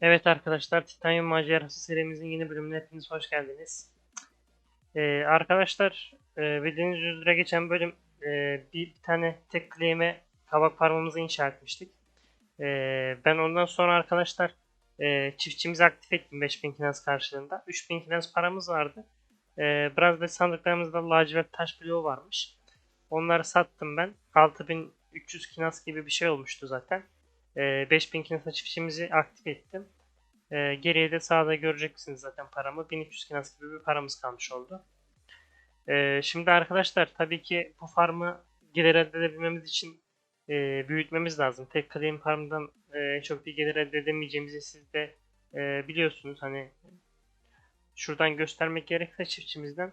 Evet arkadaşlar, Titanium Macerası serimizin yeni bölümüne hepiniz hoş geldiniz. Ee, arkadaşlar, e, bildiğiniz üzere geçen bölüm e, bir, tane tek claim'e kabak farmımızı inşa etmiştik. Ee, ben ondan sonra arkadaşlar e, çiftçimizi aktif ettim 5000 finans karşılığında. 3000 finans paramız vardı. Ee, biraz da sandıklarımızda lacivert taş bloğu varmış. Onları sattım ben. 6300 finans gibi bir şey olmuştu zaten. Ee, 5000 kinasa çiftçimizi aktif ettim. Ee, geriye de sağda göreceksiniz zaten paramı. 1300 kinas gibi bir paramız kalmış oldu. Ee, şimdi arkadaşlar tabii ki bu farmı gelir elde edebilmemiz için e, büyütmemiz lazım. Tek claim farmdan e, çok bir gelir elde edemeyeceğimizi siz de e, biliyorsunuz. Hani şuradan göstermek gerekirse çiftçimizden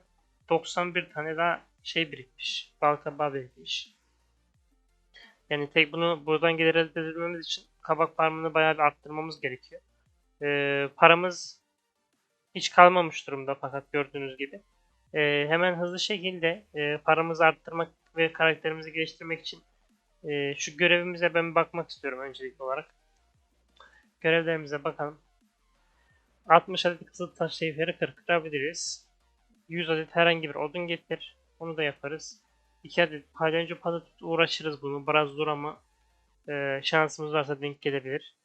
91 tane daha şey birikmiş. Bal kabağı birikmiş. Yani tek bunu buradan gelir elde edebilmemiz için kabak farmını bayağı bir arttırmamız gerekiyor. Ee, paramız hiç kalmamış durumda fakat gördüğünüz gibi. Ee, hemen hızlı şekilde e, paramızı arttırmak ve karakterimizi geliştirmek için e, şu görevimize ben bakmak istiyorum öncelikli olarak. Görevlerimize bakalım. 60 adet kızıl taş seyfleri kırptırabiliriz. 100 adet herhangi bir odun getir. Onu da yaparız. 2 adet pazı tut uğraşırız bunu. Biraz zor ama e, şansımız varsa denk gelebilir.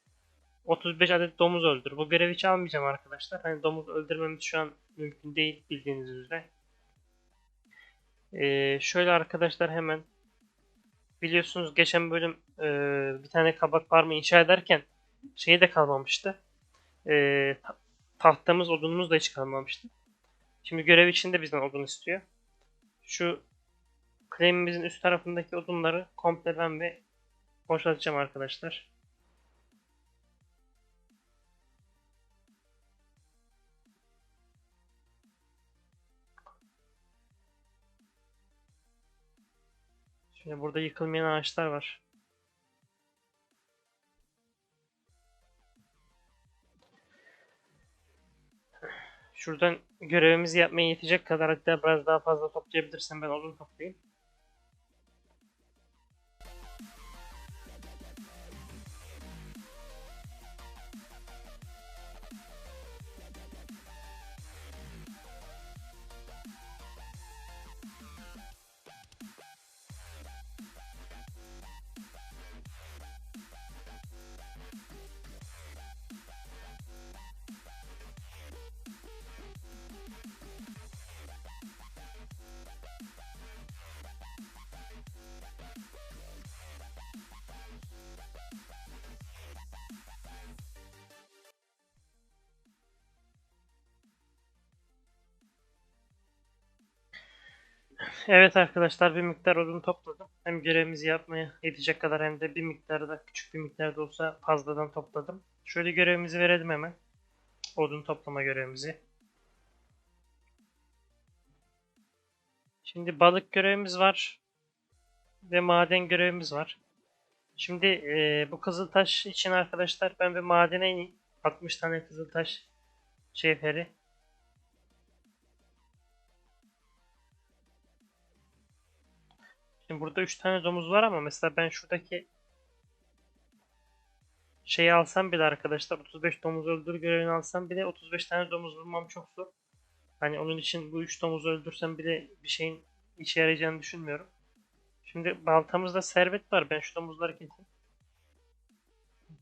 35 adet domuz öldür. Bu görevi hiç almayacağım arkadaşlar. Hani domuz öldürmemiz şu an mümkün değil bildiğiniz üzere. Ee, şöyle arkadaşlar hemen biliyorsunuz geçen bölüm e, bir tane kabak farmı inşa ederken şeyi de kalmamıştı. E, ta- tahtamız odunumuz da hiç kalmamıştı. Şimdi görev için de bizden odun istiyor. Şu claim'imizin üst tarafındaki odunları komple ben bir boşaltacağım arkadaşlar. Şimdi burada yıkılmayan ağaçlar var. Şuradan görevimizi yapmaya yetecek kadar hatta biraz daha fazla toplayabilirsem ben odun toplayayım. Evet arkadaşlar bir miktar odun topladım. Hem görevimizi yapmaya yetecek kadar hem de bir miktarda küçük bir miktarda olsa fazladan topladım. Şöyle görevimizi verelim hemen. Odun toplama görevimizi. Şimdi balık görevimiz var. Ve maden görevimiz var. Şimdi e, bu kızıltaş için arkadaşlar ben bir madene ineyim. 60 tane kızıltaş cevheri. Şimdi burada 3 tane domuz var ama mesela ben şuradaki şeyi alsam bile arkadaşlar 35 domuz öldür görevini alsam bile 35 tane domuz bulmam çok zor. Hani onun için bu 3 domuzu öldürsem bile bir şeyin işe yarayacağını düşünmüyorum. Şimdi baltamızda servet var. Ben şu domuzları keseyim.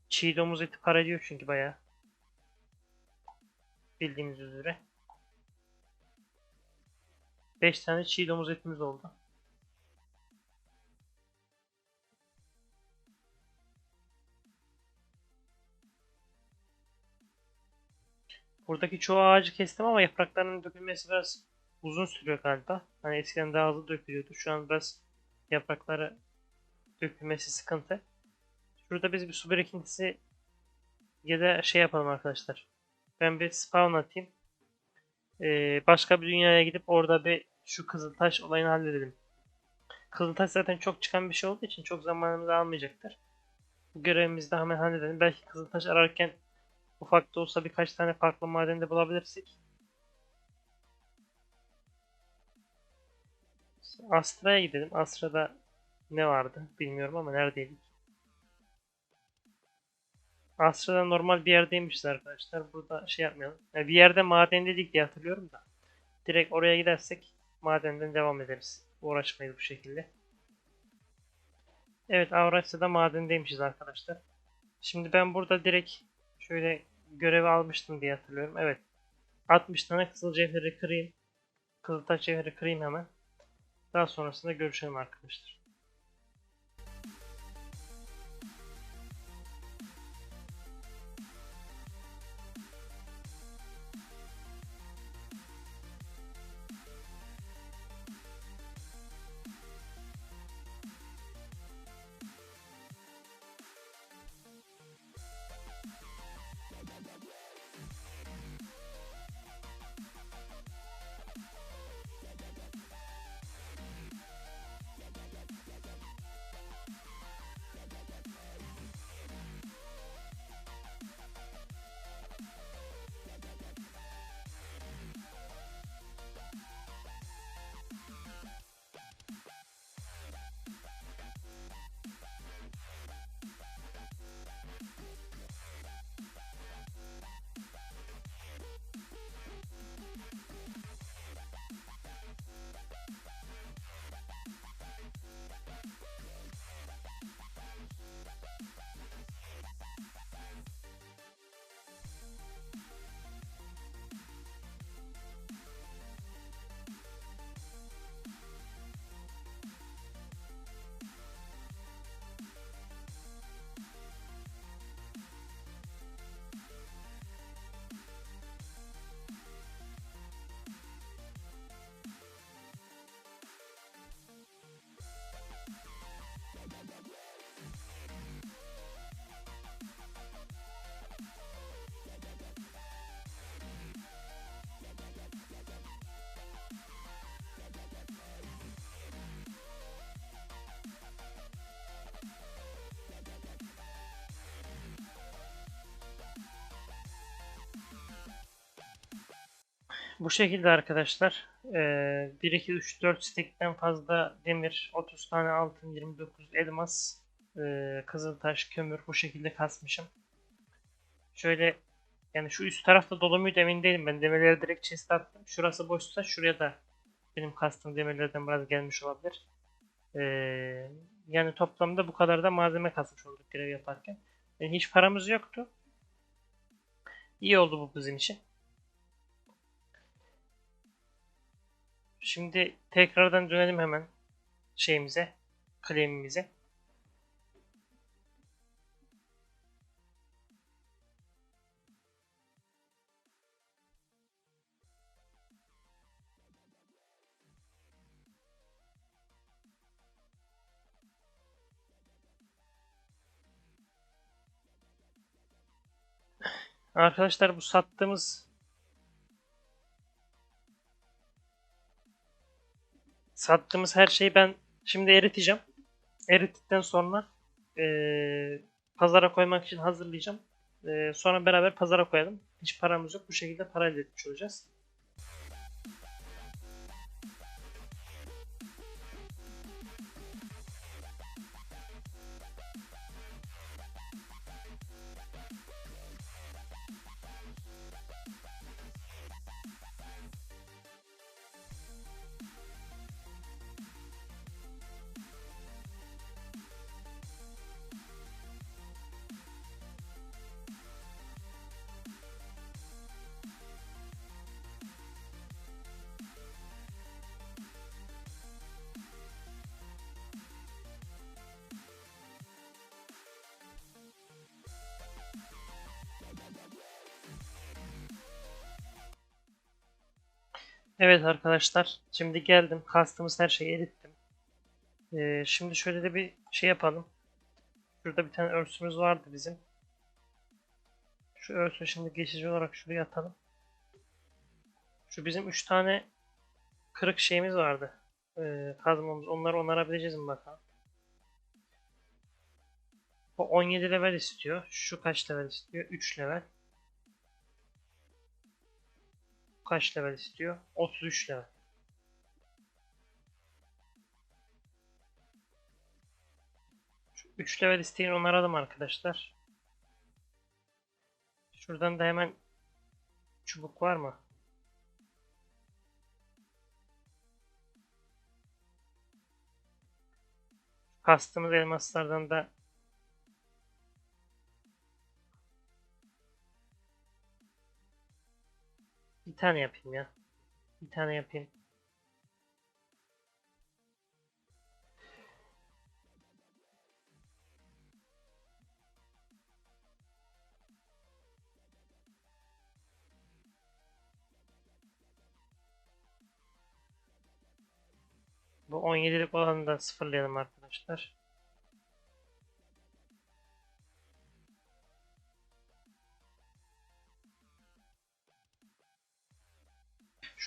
Çiğ domuz eti para ediyor çünkü bayağı. Bildiğiniz üzere. 5 tane çiğ domuz etimiz oldu. Buradaki çoğu ağacı kestim ama yapraklarının dökülmesi biraz uzun sürüyor galiba. Hani eskiden daha hızlı dökülüyordu. Şu an biraz yaprakları dökülmesi sıkıntı. Şurada biz bir su birikintisi ya da şey yapalım arkadaşlar. Ben bir spawn atayım. Ee, başka bir dünyaya gidip orada bir şu kızıltaş olayını halledelim. Kızıltaş zaten çok çıkan bir şey olduğu için çok zamanımızı almayacaktır. Bu görevimizi de hemen halledelim. Belki kızıltaş ararken ufak da olsa birkaç tane farklı maden de bulabilirsek. Astra'ya gidelim. Astra'da ne vardı bilmiyorum ama neredeydik? Aslında normal bir yerdeymişiz arkadaşlar. Burada şey yapmayalım. Yani bir yerde maden dedik diye hatırlıyorum da. Direkt oraya gidersek madenden devam ederiz. Uğraşmayız bu şekilde. Evet Avrasya'da madendeymişiz arkadaşlar. Şimdi ben burada direkt şöyle görevi almıştım diye hatırlıyorum. Evet. 60 tane kızıl cevheri kırayım. Kızıltaş cevheri kırayım hemen. Daha sonrasında görüşelim arkadaşlar. Bu şekilde arkadaşlar. Ee, 1, 2, 3, 4 stekten fazla demir, 30 tane altın, 29 elmas, e, kızıltaş, kömür bu şekilde kasmışım. Şöyle yani şu üst tarafta dolu muydu emin değilim. Ben demirleri direkt chest attım. Şurası boşsa şuraya da benim kastım demirlerden biraz gelmiş olabilir. Ee, yani toplamda bu kadar da malzeme kasmış olduk görev yaparken. Yani hiç paramız yoktu. İyi oldu bu bizim için. Şimdi tekrardan dönelim hemen şeyimize, claim'imize. Arkadaşlar bu sattığımız sattığımız her şeyi ben şimdi eriteceğim. Erittikten sonra eee, pazara koymak için hazırlayacağım. Eee, sonra beraber pazara koyalım. Hiç paramız yok. Bu şekilde para elde etmiş olacağız. Evet arkadaşlar, şimdi geldim. Kastığımız her şeyi erittim. Ee, şimdi şöyle de bir şey yapalım. Şurada bir tane örsümüz vardı bizim. Şu örsü şimdi geçici olarak şuraya atalım. Şu bizim 3 tane kırık şeyimiz vardı. Ee, kazmamız. Onları onarabileceğiz mi bakalım. O 17 level istiyor. Şu kaç level istiyor? 3 level. Kaç level istiyor? 33 level. Şu 3 level isteyen onaradım arkadaşlar. Şuradan da hemen çubuk var mı? Kastığımız elmaslardan da tane yapayım ya. Bir tane yapayım. Bu 17'lik olanı da sıfırlayalım arkadaşlar.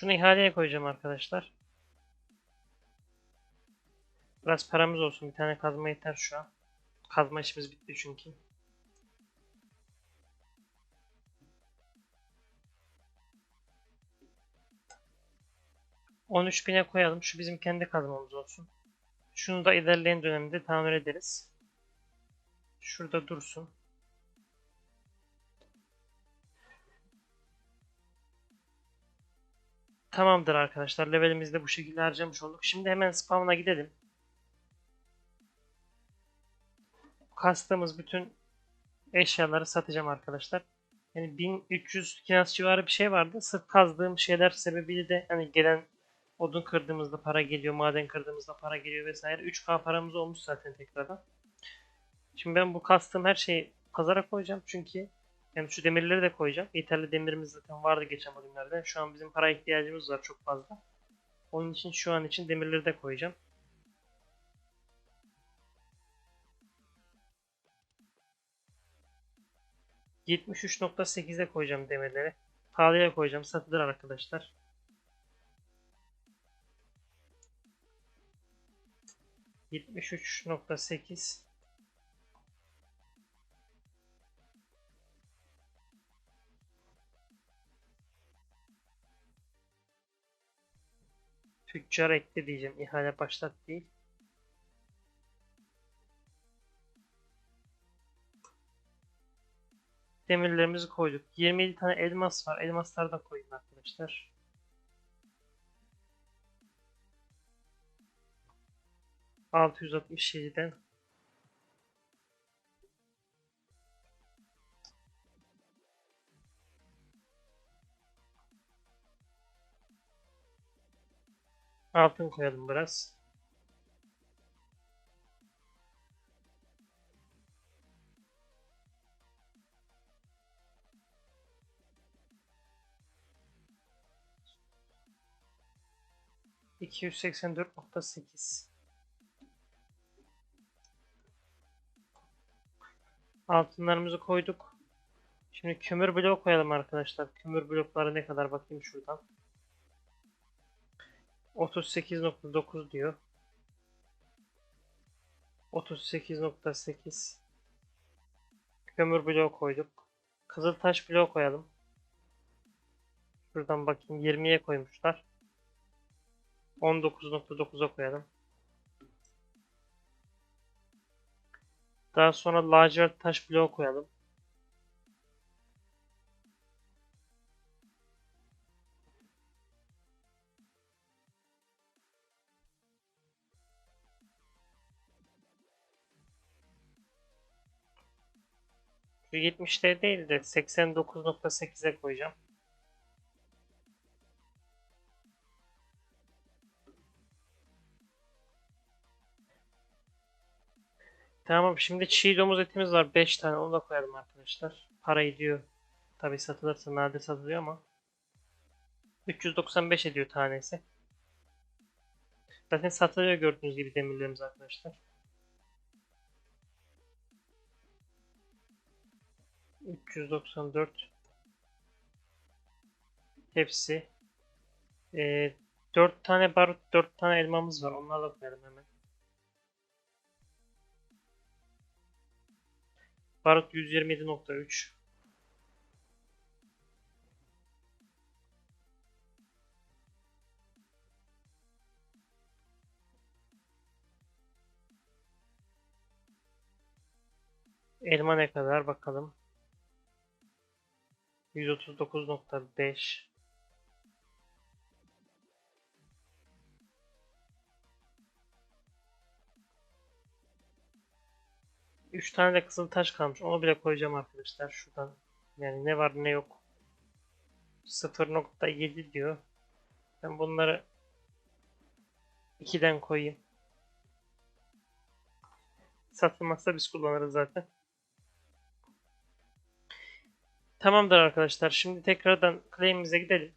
Şunu ihaleye koyacağım arkadaşlar. Biraz paramız olsun. Bir tane kazma yeter şu an. Kazma işimiz bitti çünkü. On üç bine koyalım. Şu bizim kendi kazmamız olsun. Şunu da ilerleyen dönemde tamir ederiz. Şurada dursun. Tamamdır arkadaşlar. Levelimizi de bu şekilde harcamış olduk. Şimdi hemen spawn'a gidelim. Kastığımız bütün eşyaları satacağım arkadaşlar. Yani 1300 kinas civarı bir şey vardı. Sırf kazdığım şeyler sebebiyle de hani gelen odun kırdığımızda para geliyor, maden kırdığımızda para geliyor vesaire. 3K paramız olmuş zaten tekrardan. Şimdi ben bu kastığım her şeyi pazara koyacağım çünkü yani şu demirleri de koyacağım. Yeterli demirimiz zaten vardı geçen bölümlerde. Şu an bizim para ihtiyacımız var çok fazla. Onun için şu an için demirleri de koyacağım. %73.8'e koyacağım demirleri. Pahalıya koyacağım. Satılır arkadaşlar. Yetmiş üç nokta sekiz. Tüccar ekle diyeceğim. İhale başlat değil. Demirlerimizi koyduk. 27 tane elmas var. Elmasları da koyun arkadaşlar. ...667'den altın koyalım biraz. İki yüz seksen dört nokta sekiz. Altınlarımızı koyduk. Şimdi kömür bloğu koyalım arkadaşlar. Kömür blokları ne kadar bakayım şuradan. 38.9 diyor. 38.8 Kömür bloğu koyduk. Kızıltaş bloğu koyalım. Şuradan bakayım 20'ye koymuşlar. 19.9'a koyalım. Daha sonra lacivert taş bloğu koyalım. 70'te değil de 89.8'e koyacağım. Tamam şimdi çiğ domuz etimiz var 5 tane onu da koyalım arkadaşlar. Para ediyor. Tabi satılırsa nadir satılıyor ama. 395 ediyor tanesi. Zaten satılıyor gördüğünüz gibi demirlerimiz arkadaşlar. 394 hepsi. E, 4 tane barut 4 tane elmamız var. Onlarla koyalım hemen. Barut 127.3 Elma ne kadar? Bakalım. 139.5 3 tane de kızıl taş kalmış. Onu bile koyacağım arkadaşlar şuradan. Yani ne var ne yok. 0.7 diyor. Ben bunları 2'den koyayım. Satılmazsa biz kullanırız zaten. Tamamdır arkadaşlar. Şimdi tekrardan claim'imize gidelim.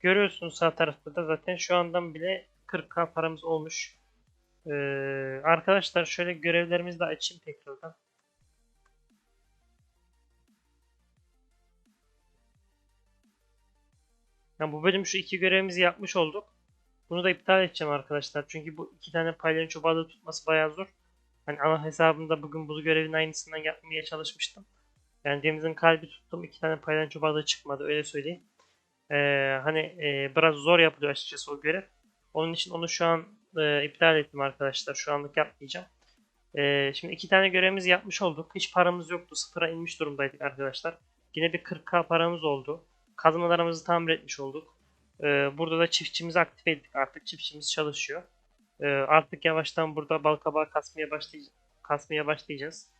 Görüyorsunuz sağ tarafta da zaten şu andan bile 40k paramız olmuş. Ee, arkadaşlar şöyle görevlerimizi de açayım tekrardan. Yani bu bölüm şu iki görevimizi yapmış olduk. Bunu da iptal edeceğim arkadaşlar. Çünkü bu iki tane palyaço balığı tutması bayağı zor. Hani ana hesabımda bugün bu görevin aynısından yapmaya çalışmıştım. Yani denizin kalbi tuttum. iki tane palyaço balığı çıkmadı öyle söyleyeyim. Ee, hani e, biraz zor yapılıyor açıkçası o görev. Onun için onu şu an e, iptal ettim arkadaşlar. Şu anlık yapmayacağım. E, şimdi iki tane görevimizi yapmış olduk. Hiç paramız yoktu. Sıfıra inmiş durumdaydık arkadaşlar. Yine bir 40k paramız oldu. Kazmalarımızı tamir etmiş olduk. E, burada da çiftçimizi aktif ettik. Artık çiftçimiz çalışıyor. E, artık yavaştan burada bal kabağı kasmaya, başlay kasmaya başlayacağız.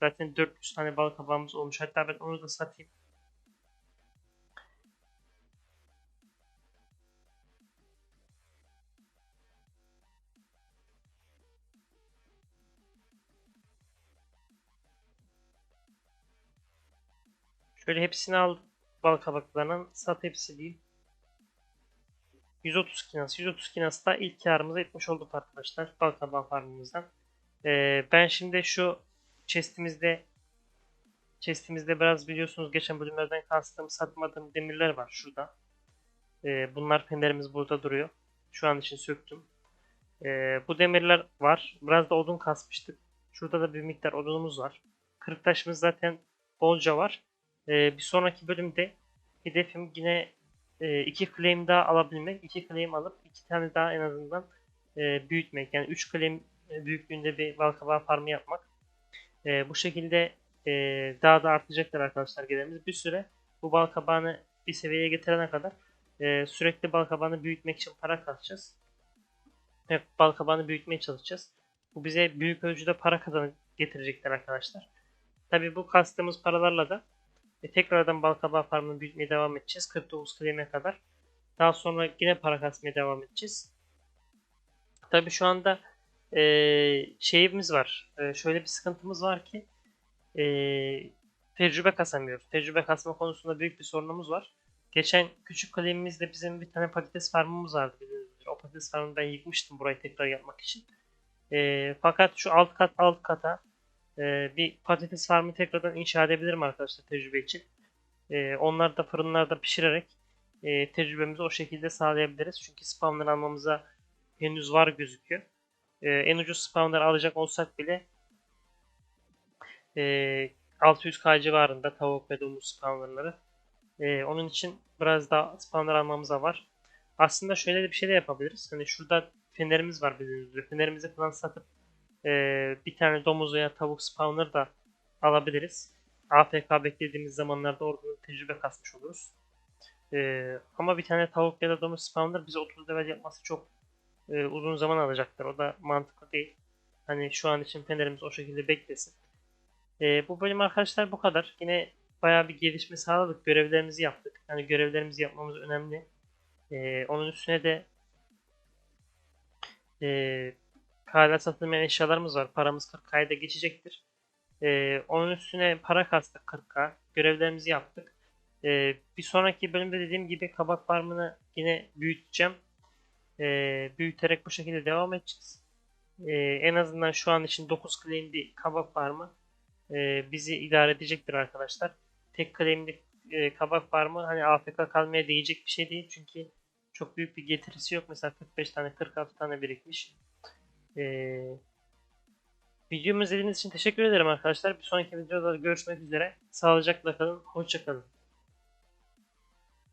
Zaten 400 tane bal kabağımız olmuş. Hatta ben onu da satayım. Şöyle hepsini al bal kabaklarının sat hepsi diyeyim. 130 kinas. 130 kinas da ilk karımıza etmiş olduk arkadaşlar. Bal kabağı farmımızdan. Ee, ben şimdi şu chestimizde chestimizde biraz biliyorsunuz geçen bölümlerden kastığım satmadığım demirler var şurada. Ee, bunlar fenerimiz burada duruyor. Şu an için söktüm. Ee, bu demirler var. Biraz da odun kasmıştık. Şurada da bir miktar odunumuz var. Kırık taşımız zaten bolca var. Ee, bir sonraki bölümde hedefim yine e, iki claim daha alabilmek. iki claim alıp iki tane daha en azından e, büyütmek. Yani 3 claim e, büyüklüğünde bir balkabağı farmı yapmak. E, bu şekilde e, daha da artacaktır arkadaşlar gelirimiz. Bir süre bu balkabağını bir seviyeye getirene kadar e, sürekli balkabağını büyütmek için para kasacağız. Evet, balkabağını büyütmeye çalışacağız. Bu bize büyük ölçüde para kazanı getirecektir arkadaşlar. Tabi bu kastığımız paralarla da ve tekrardan balkabağı farmını büyütmeye devam edeceğiz. 49 claim'e kadar. Daha sonra yine para kasmaya devam edeceğiz. Tabi şu anda e, şeyimiz var. E, şöyle bir sıkıntımız var ki e, tecrübe kasamıyoruz. Tecrübe kasma konusunda büyük bir sorunumuz var. Geçen küçük claim'imizde bizim bir tane patates farmımız vardı. O patates farmını ben yıkmıştım burayı tekrar yapmak için. E, fakat şu alt kat alt kata e, bir patates farmı tekrardan inşa edebilirim arkadaşlar tecrübe için. E, onları da fırınlarda pişirerek e, tecrübemizi o şekilde sağlayabiliriz. Çünkü spawner almamıza henüz var gözüküyor. E, en ucuz spawner alacak olsak bile e, 600k civarında tavuk ve domuz spawnerları. E, onun için biraz daha spawner almamıza var. Aslında şöyle de bir şey de yapabiliriz. Hani şurada fenerimiz var üzere. Fenerimizi falan satıp e, bir tane domuz veya tavuk spawner da alabiliriz. AFK beklediğimiz zamanlarda orada tecrübe kasmış oluruz. E, ama bir tane tavuk ya da domuz spawner bize 30 level yapması çok e, uzun zaman alacaktır. O da mantıklı değil. Hani şu an için fenerimiz o şekilde beklesin. E, bu bölüm arkadaşlar bu kadar. Yine bayağı bir gelişme sağladık. Görevlerimizi yaptık. Yani görevlerimizi yapmamız önemli. E, onun üstüne de e, hala satılmayan eşyalarımız var. Paramız 40K'ya da geçecektir. Ee, onun üstüne para kastık 40K. Görevlerimizi yaptık. Ee, bir sonraki bölümde dediğim gibi kabak farmını yine büyüteceğim. Ee, büyüterek bu şekilde devam edeceğiz. Ee, en azından şu an için 9 claim bir kabak farmı e, bizi idare edecektir arkadaşlar. Tek claimli e, kabak farmı hani AFK kalmaya değecek bir şey değil. Çünkü çok büyük bir getirisi yok. Mesela 45 tane 46 tane birikmiş. Ee, videomu izlediğiniz için teşekkür ederim arkadaşlar. Bir sonraki videoda görüşmek üzere. Sağlıcakla kalın. Hoşçakalın.